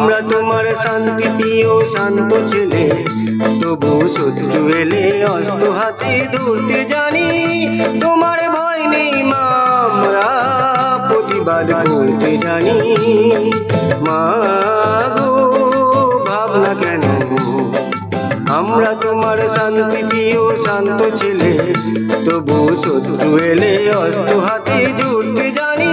আমরা তোমার শান্তি প্রিয় শান্ত ছেলে। তবু শত্রু এলে অস্ত্র হাতে ধরতে জানি। তোমার ভয় নেই মা, আমরা প্রতিবাদ করতে জানি। মা গো, ভাবনা কেন আমরা তোমার শান্তি প্রিয় শান্ত ছেলে। তবু শত্রু এলে অস্ত হাতে জুড়তে জানি।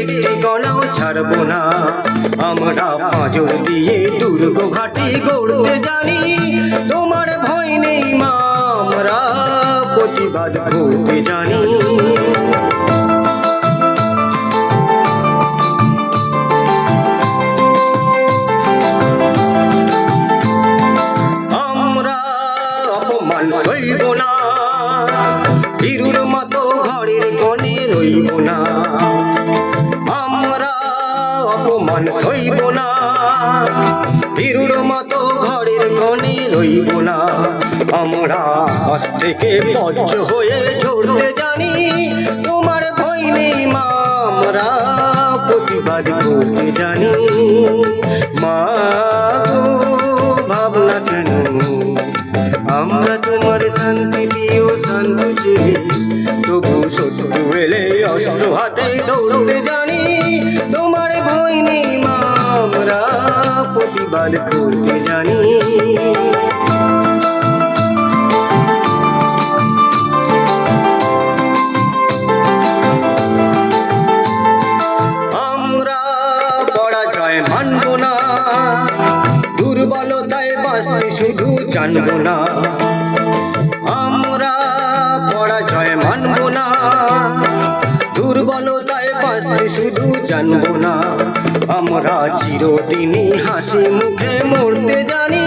একটি কোনো ছাড়বো না। আমরা পাঁজর দিয়ে দুর্গ ঘাটি গড়তে জানি, তোমার ভয় নেই মা, আমরা প্রতিবাদ করতে জানি। অপমান না মতো ঘরের কোণে রইব না। অপমান সইব না। বীরুর মতো ঘরের কোণে রইব না। আমরা আকাশ থেকে বজ্র হয়ে ঝরতে জানি, তোমার ভয় নেই মা, আমরা প্রতিবাদ করতে জানি। মা গো, ভাবনা কেন? আমরা তোমার শান্তি, প্রিয় শান্ত ছেলে তবু শত্রু এলে অস্ত্র হাতে দৌড়তে জানি। তোমার ভয় নেই মা, আমরা প্রতিবাদ করতে জানি। দুর্বলতায় বাঁচতে শুধু জানব না। আমরা পরাজয় মানব দুর্বলতায় বাঁচতে শুধু জানব না। আমরা চিরদিনই হাসি মুখে মরতে জানি।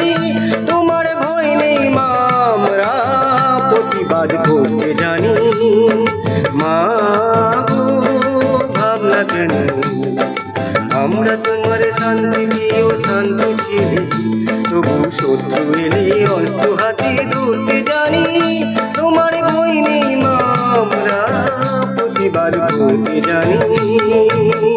তোমার ভয় নেই মা, আমরা প্রতিবাদ করতে জানি। মা গো, ভাবনা কেন? আমরা তোমার শান্তি প্রিয়, শান্ত ছেলে। তবু শত্রু এলে অস্ত্র হাতে ধরতে জানি। তোমার ভয় নেই মা, আমরা প্রতিবাদ করতে জানি।